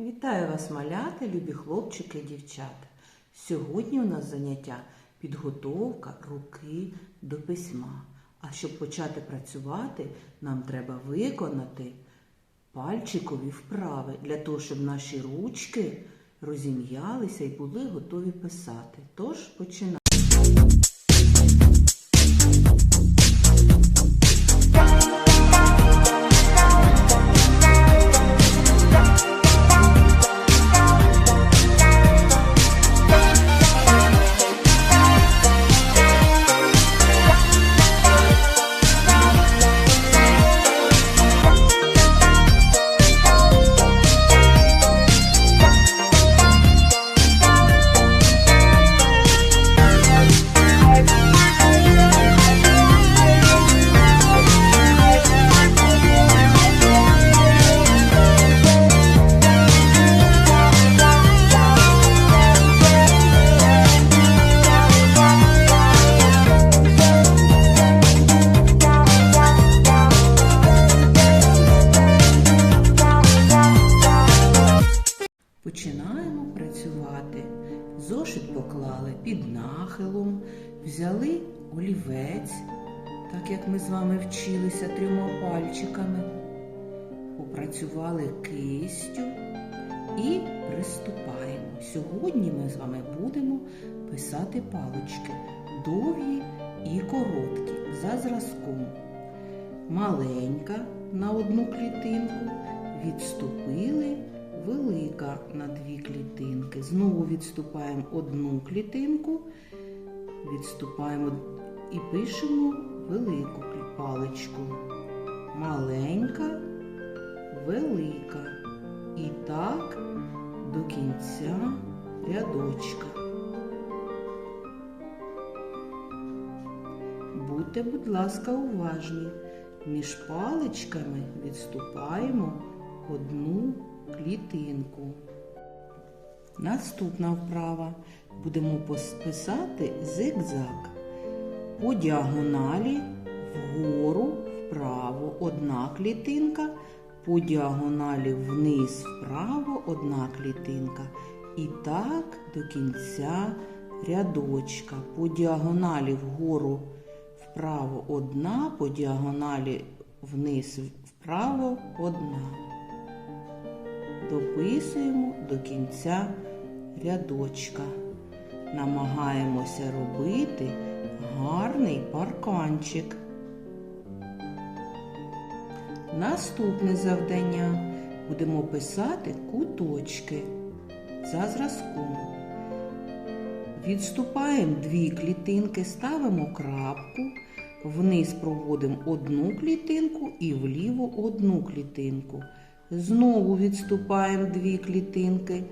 Вітаю вас, малята, любі хлопчики і дівчата. Сьогодні у нас заняття підготовка руки до письма. А щоб почати працювати, нам треба виконати пальчикові вправи для того, щоб наші ручки розім'ялися і були готові писати. Тож. Починаємо працювати. Зошит поклали під нахилом, взяли олівець, так як ми з вами вчилися трьома пальчиками, попрацювали кистю і приступаємо. Сьогодні ми з вами будемо писати палички довгі і короткі за зразком. Маленька на одну клітинку, відступили велика на дві клітинки. Знову відступаємо одну клітинку, відступаємо і пишемо велику паличку. Маленька, велика. І так до кінця рядочка. Будьте, будь ласка, уважні. Між паличками відступаємо одну клітинку. Наступна вправа. Будемо писати зигзаг. По діагоналі вгору вправо одна клітинка, по діагоналі вниз вправо одна клітинка. І так до кінця рядочка. По діагоналі вгору вправо одна, по діагоналі вниз вправо одна. Дописуємо до кінця рядочка. Намагаємося робити гарний парканчик. Наступне завдання будемо писати куточки за зразком. Відступаємо дві клітинки, ставимо крапку, вниз проводимо одну клітинку і вліво одну клітинку. Знову відступаємо дві клітинки,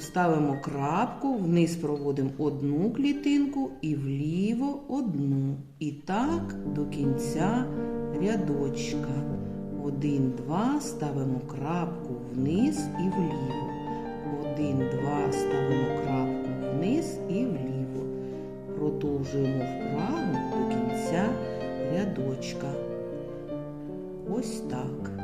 ставимо крапку, вниз проводимо одну клітинку і вліво одну. І так до кінця рядочка. Один, два, ставимо крапку вниз і вліво. Один, два, ставимо крапку вниз і вліво. Продовжуємо вправо до кінця рядочка. Ось так.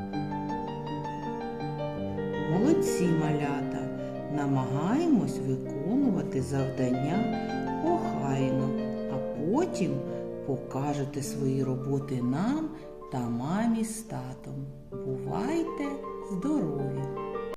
Молодці малята. Намагаємось виконувати завдання охайно, а потім покажете свої роботи нам та мамі з татом. Бувайте здорові!